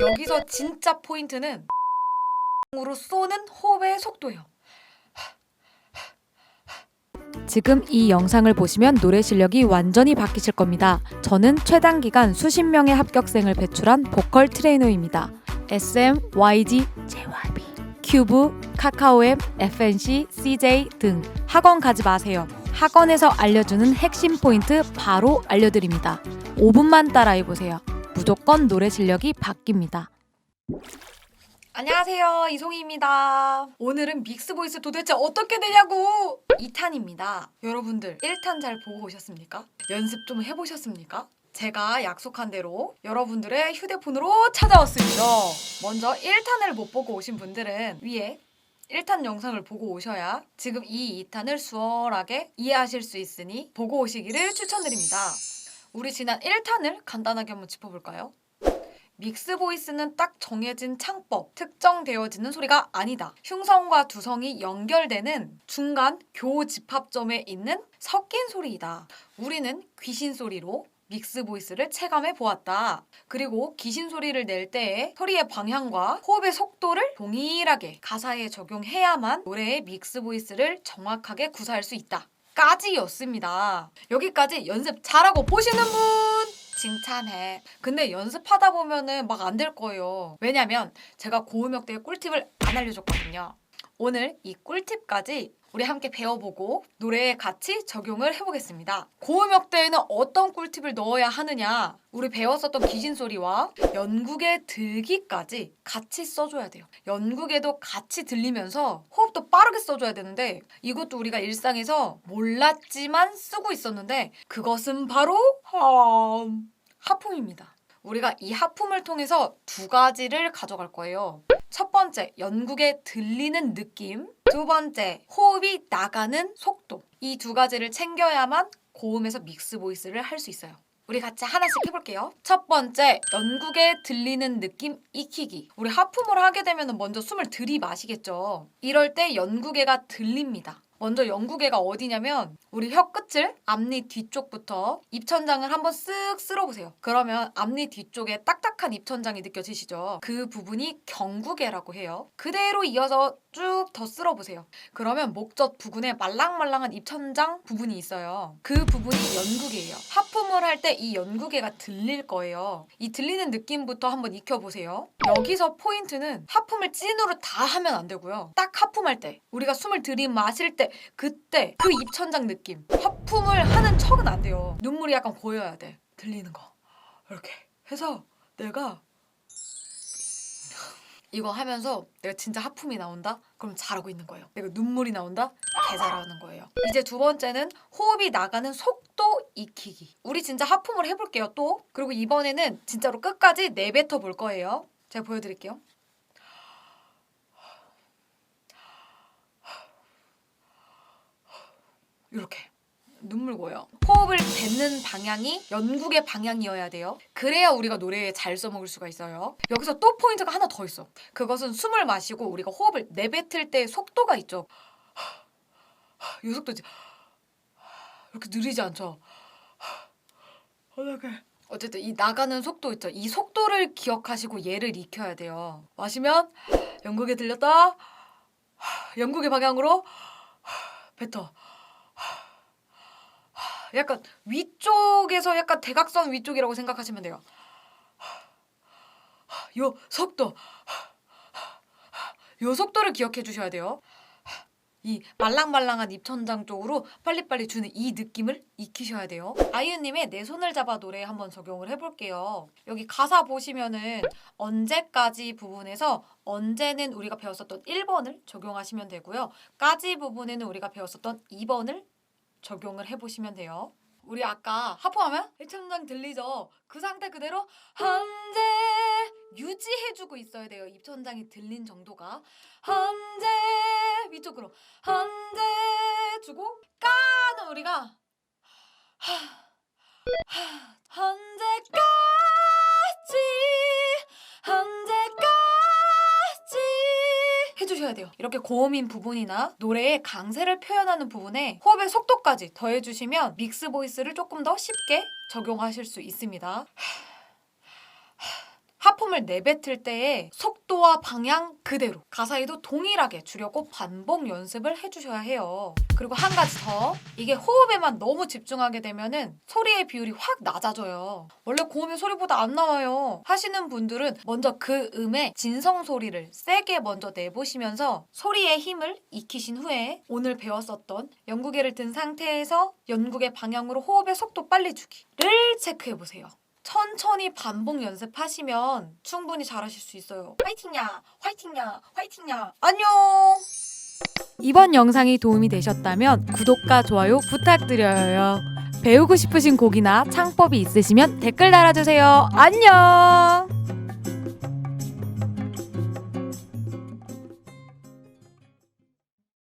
여기서 진짜 포인트는 으로 쏘는 호흡의 속도예요. 지금 이 영상을 보시면 노래 실력이 완전히 바뀌실 겁니다. 저는 최단 기간 수십 명의 합격생을 배출한 보컬 트레이너입니다. SM, YG, JYP, 큐브, 카카오엠, FNC, CJ 등 학원 가지 마세요. 학원에서 알려주는 핵심 포인트 바로 알려드립니다. 5분만 따라해 보세요. 무조건 노래 실력이 바뀝니다. 안녕하세요. 이송희입니다. 오늘은 믹스보이스 도대체 어떻게 되냐고! 2탄입니다. 여러분들 1탄 잘 보고 오셨습니까? 연습 좀 해보셨습니까? 제가 약속한 대로 여러분들의 휴대폰으로 찾아왔습니다. 먼저 1탄을 못 보고 오신 분들은 위에 1탄 영상을 보고 오셔야 지금 이 2탄을 수월하게 이해하실 수 있으니 보고 오시기를 추천드립니다. 우리 지난 1탄을 간단하게 한번 짚어볼까요? 믹스 보이스는 딱 정해진 창법, 특정되어지는 소리가 아니다. 흉성과 두성이 연결되는 중간 교집합점에 있는 섞인 소리이다. 우리는 귀신 소리로 믹스 보이스를 체감해 보았다. 그리고 귀신 소리를 낼 때의 소리의 방향과 호흡의 속도를 동일하게 가사에 적용해야만 노래의 믹스 보이스를 정확하게 구사할 수 있다. 까지였습니다. 여기까지 연습 잘하고 보시는 분 칭찬해. 근데 연습하다 보면은 막 안 될 거예요. 왜냐면 제가 고음역대의 꿀팁을 안 알려줬거든요. 오늘 이 꿀팁까지 우리 함께 배워보고 노래에 같이 적용을 해보겠습니다. 고음역대에는 어떤 꿀팁을 넣어야 하느냐? 우리 배웠었던 귀신 소리와 연국의 들기까지 같이 써줘야 돼요. 연국에도 같이 들리면서 호흡도 빠르게 써줘야 되는데 이것도 우리가 일상에서 몰랐지만 쓰고 있었는데 그것은 바로 음, 하품입니다. 우리가 이 하품을 통해서 두 가지를 가져갈 거예요. 첫 번째, 연국에 들리는 느낌. 두 번째, 호흡이 나가는 속도. 이 두 가지를 챙겨야만 고음에서 믹스 보이스를 할 수 있어요. 우리 같이 하나씩 해볼게요. 첫 번째, 연국에 들리는 느낌 익히기. 우리 하품을 하게 되면 먼저 숨을 들이마시겠죠. 이럴 때 연국에가 들립니다. 먼저 연구개가 어디냐면 우리 혀 끝을 앞니 뒤쪽부터 입천장을 한번 쓱 쓸어보세요. 그러면 앞니 뒤쪽에 딱딱한 입천장이 느껴지시죠? 그 부분이 경구개라고 해요. 그대로 이어서 쭉 더 쓸어보세요. 그러면 목젖 부근에 말랑말랑한 입천장 부분이 있어요. 그 부분이 연구개예요. 하품을 할 때 이 연구개가 들릴 거예요. 이 들리는 느낌부터 한번 익혀보세요. 여기서 포인트는 하품을 찐으로 다 하면 안 되고요. 딱 하품할 때 우리가 숨을 들이마실 때 그때 그 입천장 느낌 하품을 하는 척은 안 돼요. 눈물이 약간 고여야 돼. 들리는 거 이렇게 해서 내가 이거 하면서 내가 진짜 하품이 나온다? 그럼 잘하고 있는 거예요. 내가 눈물이 나온다? 개 잘하는 거예요. 이제 두 번째는 호흡이 나가는 속도 익히기. 우리 진짜 하품을 해볼게요, 또. 그리고 이번에는 진짜로 끝까지 내뱉어 볼 거예요. 제가 보여드릴게요. 이렇게. 눈물 고요. 호흡 을 뱉는 방향이 연국의 방향이어야 돼요. 그래야 우리가 노래에 잘 써먹을 수가 있어요. 여기서 또 포인트가 하나 더 있어. 그것은 숨을 마시고 우리가 호흡을 내뱉을 때 속도가 있죠. 이 속도지. 이렇게 느리지 않죠. 어떡해. 어쨌든 이 나가는 속도 있죠. 이 속도를 기억하시고 얘를 익혀야 돼요. 마시면 연국에 들렸다. 연국의 방향으로 뱉어. 약간 위쪽에서 약간 대각선 위쪽이라고 생각하시면 돼요. 요 속도. 요 속도를 기억해 주셔야 돼요. 이 말랑말랑한 입천장 쪽으로 빨리빨리 주는 이 느낌을 익히셔야 돼요. 아이유님의 내 손을 잡아 노래 한번 적용을 해볼게요. 여기 가사 보시면은 언제까지 부분에서 언제는 우리가 배웠었던 1번을 적용하시면 되고요. 까지 부분에는 우리가 배웠었던 2번을 적용을 해보시면 돼요. 우리 아까 하품하면 입천장 들리죠? 그 상태 그대로 현재 유지해주고 있어야 돼요. 입천장이 들린 정도가 현재 위쪽으로 현재 주고 까는 우리가 하, 하, 현재 까 해주셔야 돼요. 이렇게 고음인 부분이나 노래의 강세를 표현하는 부분에 호흡의 속도까지 더해주시면 믹스 보이스를 조금 더 쉽게 적용하실 수 있습니다. 하품을 내뱉을 때의 속도와 방향 그대로 가사에도 동일하게 주려고 반복 연습을 해주셔야 해요. 그리고 한 가지 더 이게 호흡에만 너무 집중하게 되면은 소리의 비율이 확 낮아져요. 원래 고음이 소리보다 안 나와요. 하시는 분들은 먼저 그 음의 진성 소리를 세게 먼저 내보시면서 소리의 힘을 익히신 후에 오늘 배웠었던 연구개를 든 상태에서 연구개 방향으로 호흡의 속도 빨리 주기를 체크해 보세요. 천천히 반복 연습하시면 충분히 잘하실 수 있어요. 화이팅야, 화이팅야, 화이팅야. 안녕. 이번 영상이 도움이 되셨다면 구독과 좋아요 부탁드려요. 배우고 싶으신 곡이나 창법이 있으시면 댓글 달아주세요. 안녕!